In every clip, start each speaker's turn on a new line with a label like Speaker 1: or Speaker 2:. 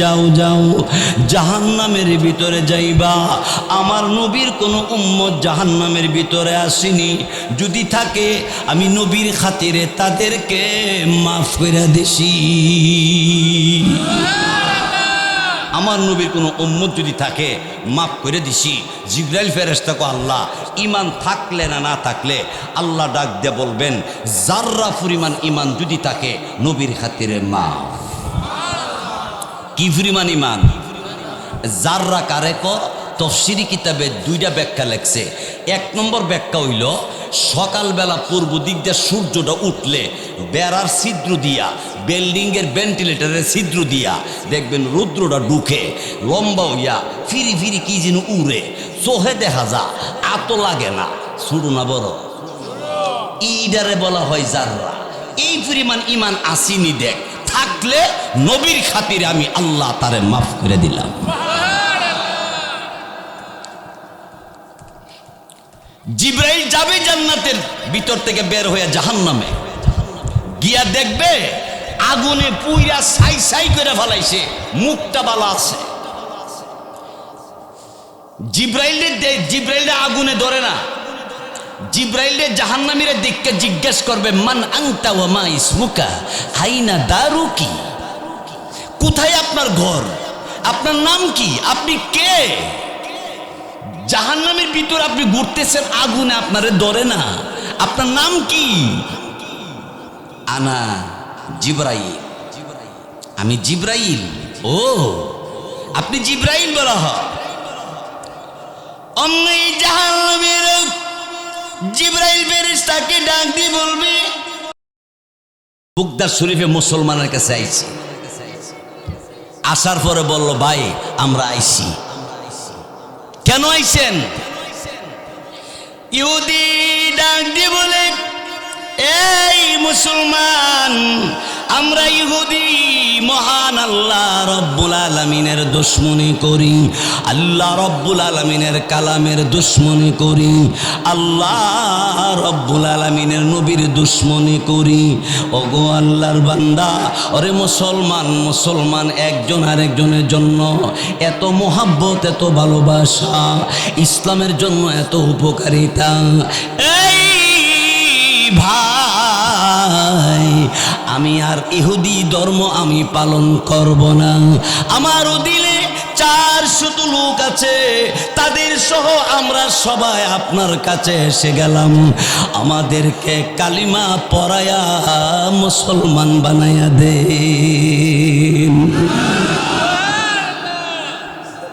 Speaker 1: যাও যাও, জাহান্নামের ভিতরে যাইবা। আমার নবীর কোনো উম্মত জাহান্নামের ভিতরে আসেনি। যদি থাকে, আমি নবীর খাতিরে তাদেরকে মাফ করে দিছি। আমার নবীর কোনো উম্মত যদি থাকে, মাফ করে দিছি। জিব্রাইল ফেরেস্তাকে আল্লাহ ইমান থাকলে না না থাকলে আল্লাহ ডাক দিয়ে বলবেন জাররা পরিমাণ ইমান যদি থাকে, নবীর খাতিরে মাফ। কি পরিমাণ ইমান? জাররা কারে ক, তফসিরি কিতাবে দুইটা ব্যাখ্যা লেখছে। এক নম্বর ব্যাখ্যা হইল, সকালবেলা পূর্ব দিক দিয়ে সূর্যটা উঠলে বেড়ার ছিদ্র দিয়া, বিল্ডিংয়ের ভেন্টিলেটারের ছিদ্র দিয়া, দেখবেন রুদ্রটা ঢুকে, লম্বা হইয়া ফিরি ফিরি কি যেন উড়ে চোহে দেখা যা আত লাগে না। শুরু না বড়। ইডারে বলা হয় জাররা এই পরিমাণ ইমান আসিনি দেখ। থাকলে নবীর খাতিরে আমি আল্লাহ তারে মাফ করে দিলাম। জিব্রাইল যাবে জান্নাতের ভিতর থেকে বের হয়ে জাহান্নামে। গিয়া দেখবে আগুনে পুইরা সাই সাই করে ফেলাইছে, মুখটা বালা আছে। জিব্রাইলের জিব্রাইলে আগুনে ধরে না। জিব্রাইলে জাহান্নামীরা দিককে জিজ্ঞেস করবে, মান আংতা ওয়া মা ইসমুকা? হাইনা দারু কি? কোথায় আপনার ঘর? আপনার নাম কি? আপনি কে? জাহান্নামের ভিতর আপনি ঘুরতেছেন, আগুনে আপনারে ধরে না। আপনার নাম কি? আনা জিব্রাইল। আমি জিব্রাইল। ও, আপনি জিব্রাইল বলা হয়। অন্য এই জাহান্নামের জিব্রাইল ফেরেশতাকে ডাক দিয়ে বলবে বুকদার শরীফে মুসলমানের কাছে আইছি। আসার পরে বলল ভাই আমরা আইছি। কেন আইছেন? ইহুদি ডাক দিয়ে বলে এই মুসলমান, আমরা ইহুদি, মহান আল্লাহ রব্বুল আলমিনের দুশ্মনী করি, আল্লাহ রব্বুল আলমিনের কালামের দুশ্মনী করি, আল্লাহ রব্বুল আলমিনের নবীর দুশ্মনী করি। ওগো আল্লাহর বান্দা, ওরে মুসলমান মুসলমান একজন আরেকজনের জন্য এত মোহাব্বত, এত ভালোবাসা, ইসলামের জন্য এত উপকারিতা। এই আমি আর ইহুদি ধর্ম আমি পালন করব না। আমার দিলে চার শত লোক আছে, তাদের সহ আমরা সবাই আপনার কাছে এসে গেলাম। আমাদেরকে কালিমা পড়ায়া মুসলমান বানাইয়া দে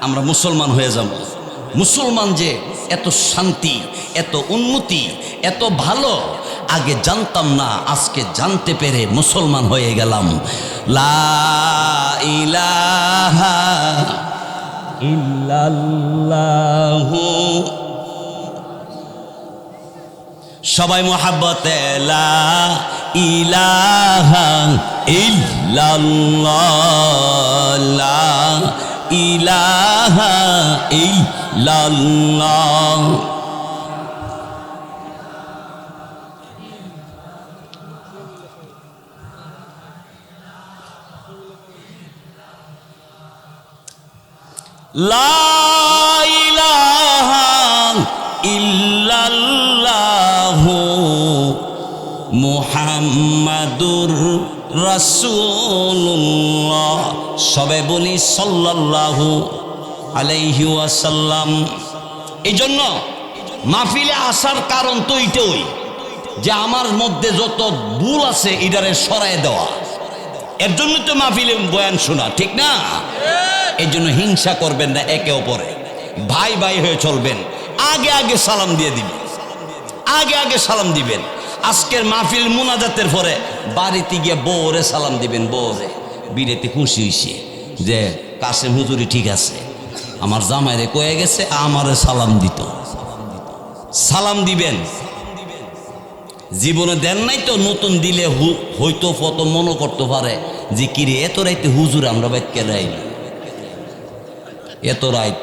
Speaker 1: আমরা মুসলমান হয়ে যাব। মুসলমান যে এত শান্তি, এত উন্নতি, এত ভালো আগে জানতাম না, আজকে জানতে পেরে মুসলমান হয়ে গেলাম। লা ইলাহা সবাই মোহাব্বতে, লা ইলাহা ইল্লাল্লাহ, লা ইলাহা ইল্লাল্লাহু মুহাম্মাদুর রাসূলুল্লাহ। সবে বলি সাল্লাল্লাহু আলাইহি ওয়াসাল্লাম। এই জন্য মাহফিলে আসার কারণ তো এইটাই যে আমার মধ্যে যত ভুল আছে, এটারে সরায় দেওয়া। এর জন্য তো মাহফিলে বয়ান শোনা, ঠিক না? এই জন্য হিংসা করবেন না একে অপরে। ভাই ভাই হয়ে চলবেন। আগে আগে সালাম দিয়ে দিবেন। আগে আগে সালাম দিবেন। আজকের মাহফিল মুনাজাতের পরে বাড়িতে গিয়ে বউরে সালাম দিবেন, বউরে। বিরেতে খুশি হইছে যে, কাসেম হুজুরি ঠিক আছে। আমার জামাইরে কয়ে গেছে, আমারে সালাম দিত। সালাম দিবেন। জীবনে দেন নাই তো, নতুন দিলে হয়তো ফত মনে করতে পারে যে, কিরে, এত রাইতে হুজুর আমরা বাইকে রাই এত রাইত।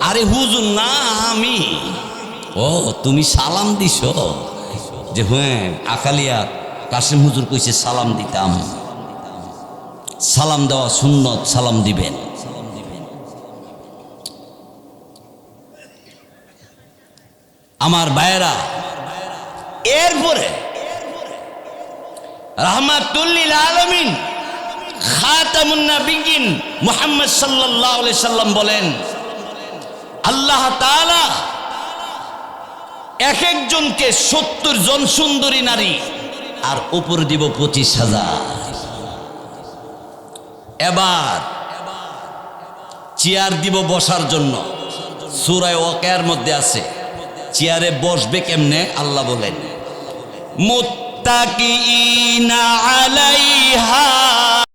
Speaker 1: আরে হুজুর, না, আমি। ও, তুমি সালাম দিছ? যে হ্যাঁ আকালিয়া কাসিম হুজুর কইছে, সালাম দিতাম। সালাম দেওয়া সুন্নত, সালাম দিবেন। আমার ভাইয়েরা, এরপরে রহমাতুল্লিল আলমিন খাতামুন্না বলেন, আল্লাহ এক একজনকে সত্তর জন সুন্দরী নারী আর উপর দিব পঁচিশ হাজার। এবার চেয়ার দিব বসার জন্য। সুরায় ওয়াকের মধ্যে আছে। চেয়ারে বসবে কেমনে? আল্লাহ বলেন মুত্তাকিনা আলাইহা।